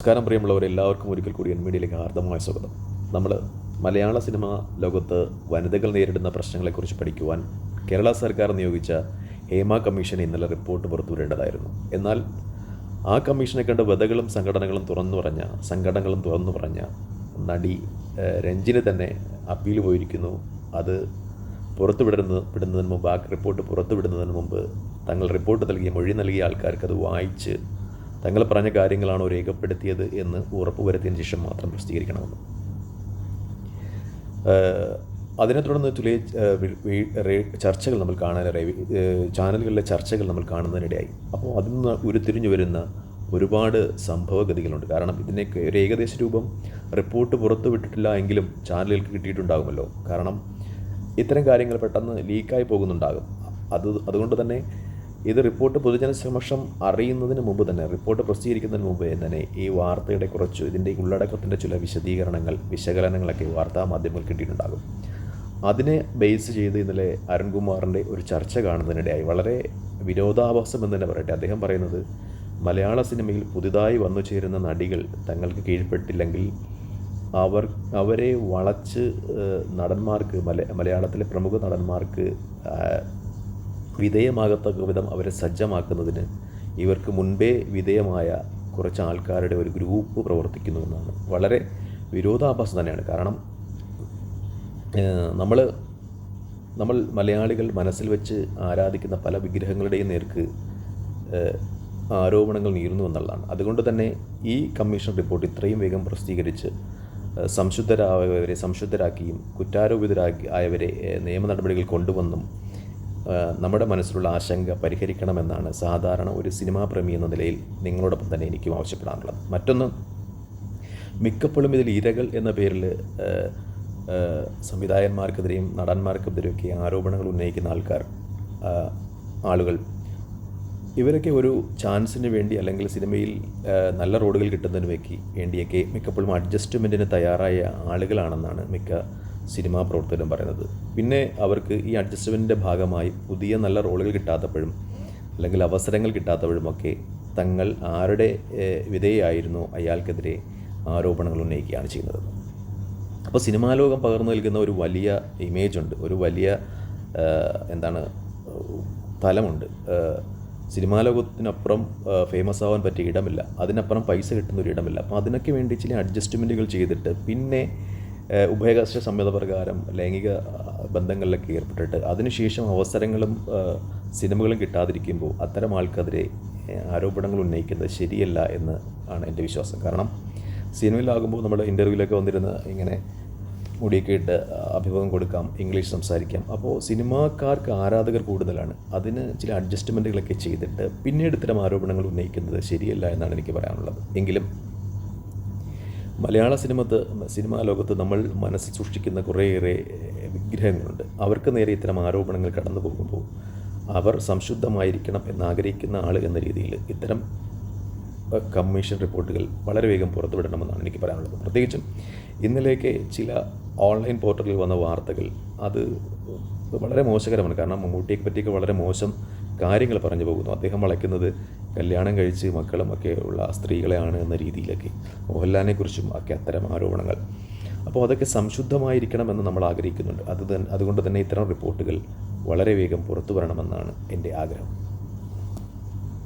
നമസ്കാരം പ്രിയമുള്ളവർ എല്ലാവർക്കും ഒരിക്കൽ കൂടി എൻ മീഡിയയിലേക്ക് ആർദ്രമായ സ്വാഗതം. നമ്മൾ മലയാള സിനിമ ലോകത്ത് വനിതകൾ നേരിടുന്ന പ്രശ്നങ്ങളെക്കുറിച്ച് പഠിക്കുവാൻ കേരള സർക്കാർ നിയോഗിച്ച ഹേമ കമ്മീഷൻ ഇന്നലെ റിപ്പോർട്ട് പുറത്തുവിടേണ്ടതായിരുന്നു. എന്നാൽ ആ കമ്മീഷനെ കണ്ട് വധകളും സംഘടനകളും തുറന്നു പറഞ്ഞ സംഘടനകളും തുറന്നു പറഞ്ഞ നടി രഞ്ജിന് തന്നെ അപ്പീൽ പോയിരിക്കുന്നു. അത് പുറത്തുവിടുന്ന വിടുന്നതിന് മുമ്പ് ആ റിപ്പോർട്ട് പുറത്തുവിടുന്നതിന് മുമ്പ് തങ്ങൾ റിപ്പോർട്ട് നൽകിയ മൊഴി നൽകിയ ആൾക്കാർക്ക് അത് വായിച്ച് തങ്ങൾ പറഞ്ഞ കാര്യങ്ങളാണോ രേഖപ്പെടുത്തിയത് എന്ന് ഉറപ്പുവരുത്തിയതിന് ശേഷം മാത്രം പ്രസിദ്ധീകരിക്കണമെന്ന്. അതിനെ തുടർന്ന് റേ- ചർച്ചകൾ നമ്മൾ കാണാനിടയായി ചാനലുകളിലെ ചർച്ചകൾ നമ്മൾ കാണുന്നതിനിടയായി. അപ്പോൾ അതിൽ നിന്ന് ഉരുത്തിരിഞ്ഞു വരുന്ന ഒരുപാട് സംഭവഗതികളുണ്ട്. കാരണം ഇതിനൊക്കെ ഒരു ഏകദേശ രൂപം റിപ്പോർട്ട് പുറത്തു വിട്ടിട്ടില്ല എങ്കിലും ചാനലുകൾക്ക് കിട്ടിയിട്ടുണ്ടാകുമല്ലോ. കാരണം ഇത്തരം കാര്യങ്ങൾ പെട്ടെന്ന് ലീക്കായി പോകുന്നുണ്ടാകും. അത് അതുകൊണ്ട് തന്നെ ഇത് റിപ്പോർട്ട് പൊതുജന സമക്ഷം അറിയുന്നതിന് മുമ്പ് തന്നെ റിപ്പോർട്ട് പ്രസിദ്ധീകരിക്കുന്നതിന് മുമ്പ് തന്നെ ഈ വാർത്തയുടെ കുറച്ച് ഇതിന്റെ ഉള്ളടക്കത്തിന്റെ ചില വിശദീകരണങ്ങൾ വിശകലനങ്ങളൊക്കെ വാർത്താ മാധ്യമങ്ങൾ കിട്ടിയിട്ടുണ്ടാകും. അതിനെ ബേസ് ചെയ്ത് ഇന്നലെ അരുൺകുമാറിന്റെ ഒരു ചർച്ച കാണുന്നതിനിടയായി വളരെ വിരോധാഭാസം എന്ന് തന്നെ പറയട്ടെ. അദ്ദേഹം പറയുന്നത് മലയാള സിനിമയിൽ പുതുതായി വന്നു ചേരുന്ന നടികൾ തങ്ങൾക്ക് കീഴ്പ്പെട്ടില്ലെങ്കിൽ അവർ അവരെ വളച്ച് നടന്മാർക്ക് മല മലയാളത്തിലെ പ്രമുഖ നടന്മാർക്ക് വിധേയമാകത്തക്ക വിധം അവരെ സജ്ജമാക്കുന്നതിന് ഇവർക്ക് മുൻപേ വിധേയമായ കുറച്ച് ആൾക്കാരുടെ ഒരു ഗ്രൂപ്പ് പ്രവർത്തിക്കുന്നു എന്നാണ്. വളരെ വിരോധാഭാസം തന്നെയാണ്. കാരണം നമ്മൾ നമ്മൾ മലയാളികൾ മനസ്സിൽ വെച്ച് ആരാധിക്കുന്ന പല വിഗ്രഹങ്ങളുടെയും നേർക്ക് ആരോപണങ്ങൾ നീരുന്നു എന്നുള്ളതാണ്. അതുകൊണ്ട് തന്നെ ഈ കമ്മീഷൻ റിപ്പോർട്ട് ഇത്രയും വേഗം പ്രസിദ്ധീകരിച്ച് സംശുദ്ധരായവരെ സംശുദ്ധരാക്കിയും കുറ്റാരോപിതരാക്കി ആയവരെ നിയമ നടപടികൾ കൊണ്ടുവന്നും നമ്മുടെ മനസ്സിലുള്ള ആശങ്ക പരിഹരിക്കണമെന്നാണ് സാധാരണ ഒരു സിനിമാ പ്രേമി എന്ന നിലയിൽ നിങ്ങളോടൊപ്പം തന്നെ എനിക്കും ആവശ്യപ്പെടാനുള്ളത് മറ്റൊന്ന് മിക്കപ്പോഴും ഇതിൽ ഇരകൾ എന്ന പേരിൽ സംവിധായകന്മാർക്കെതിരെയും നടന്മാർക്കെതിരെയൊക്കെ ആരോപണങ്ങൾ ഉന്നയിക്കുന്ന ആൾക്കാർ ആളുകൾ. ഇവരൊക്കെ ഒരു ചാൻസിന് വേണ്ടി അല്ലെങ്കിൽ സിനിമയിൽ നല്ല റോഡുകൾ കിട്ടുന്നതിന് വേണ്ടി വേണ്ടിയൊക്കെ മിക്കപ്പോഴും അഡ്ജസ്റ്റ്മെന്റിന് തയ്യാറായ ആളുകളാണെന്നാണ് മിക്ക സിനിമാ പ്രവർത്തകരും പറയുന്നത്. പിന്നെ അവർക്ക് ഈ അഡ്ജസ്റ്റ്മെന്റിന്റെ ഭാഗമായി പുതിയ നല്ല റോളുകൾ കിട്ടാത്തപ്പോഴും അല്ലെങ്കിൽ അവസരങ്ങൾ കിട്ടാത്തപ്പോഴുമൊക്കെ തങ്ങൾ ആരുടെ വിധേയായിരുന്നു അയാൾക്കെതിരെ ആരോപണങ്ങൾ ഉന്നയിക്കുകയാണ് ചെയ്യുന്നത്. അപ്പോൾ സിനിമാ ലോകം പകർന്നു നൽകുന്ന ഒരു വലിയ ഇമേജ് ഉണ്ട്. ഒരു വലിയ എന്താണ് തലമുണ്ട്. സിനിമാ ലോകത്തിനപ്പുറം ഫേമസ് ആവാൻ പറ്റിയ ഇടമില്ല. അതിനപ്പുറം പൈസ കിട്ടുന്ന ഒരു ഇടമില്ല. അപ്പോൾ അതിനൊക്കെ വേണ്ടി ചില അഡ്ജസ്റ്റ്മെന്റുകൾ ചെയ്തിട്ട് പിന്നെ ഏഹ്, സംഹിത സമ്മതപ്രകാരം ലൈംഗിക ബന്ധങ്ങളിലൊക്കെ ഏർപ്പെട്ടിട്ട് അതിനുശേഷം അവസരങ്ങളും സിനിമകളും കിട്ടാതിരിക്കുമ്പോൾ അത്തരം ആൾക്കെതിരെ ആരോപണങ്ങൾ ഉന്നയിക്കുന്നത് ശരിയല്ല എന്ന് ആണ് എന്റെ വിശ്വാസം. കാരണം സിനിമയിലാകുമ്പോൾ നമ്മുടെ ഇന്റർവ്യൂവിലൊക്കെ വന്നിരുന്ന ഇങ്ങനെ മുടിയൊക്കെ ഇട്ട് അഭിമുഖം കൊടുക്കാം ഇംഗ്ലീഷ് സംസാരിക്കാം. അപ്പോൾ സിനിമാക്കാർക്ക് ആരാധകർ കൂടുതലാണ്. അതിന് ചില അഡ്ജസ്റ്റ്മെന്റുകളൊക്കെ ചെയ്തിട്ട് പിന്നീട് ഇത്തരം ആരോപണങ്ങൾ ഉന്നയിക്കുന്നത് ശരിയല്ല എന്നാണ് എനിക്ക് പറയാനുള്ളത്. എങ്കിലും മലയാള സിനിമത്ത് സിനിമാ ലോകത്ത് നമ്മൾ മനസ്സിൽ സൂക്ഷിക്കുന്ന കുറേയേറെ വിഗ്രഹങ്ങളുണ്ട്. അവർക്ക് നേരെ ഇത്തരം ആരോപണങ്ങൾ കടന്നു പോകുമ്പോൾ അവർ സംശുദ്ധമായിരിക്കണം എന്നാഗ്രഹിക്കുന്ന ആൾ എന്ന രീതിയിൽ ഇത്തരം കമ്മീഷൻ റിപ്പോർട്ടുകൾ വളരെ വേഗം പുറത്തുവിടണമെന്നാണ് എനിക്ക് പറയാനുള്ളത്. പ്രത്യേകിച്ചും ഇന്നലേക്ക് ചില ഓൺലൈൻ പോർട്ടലിൽ വന്ന വാർത്തകൾ അത് വളരെ മോശകരമാണ്. കാരണം മമ്മൂട്ടിയെ പറ്റിയൊക്കെ വളരെ മോശം കാര്യങ്ങൾ പറഞ്ഞു പോകുന്നു. അദ്ദേഹം വളയ്ക്കുന്നത് കല്യാണം കഴിച്ച് മക്കളും ഒക്കെ ഉള്ള സ്ത്രീകളെയാണ് എന്ന രീതിയിലൊക്കെ. മോഹൻലാലിനെ കുറിച്ചും ഒക്കെ അത്തരം ആരോപണങ്ങൾ. അപ്പോൾ അതൊക്കെ സംശുദ്ധമായിരിക്കണമെന്ന് നമ്മൾ ആഗ്രഹിക്കുന്നുണ്ട്. അത് അതുകൊണ്ട് തന്നെ ഇത്തരം റിപ്പോർട്ടുകൾ വളരെ വേഗം പുറത്തു വരണമെന്നാണ് എന്റെ ആഗ്രഹം.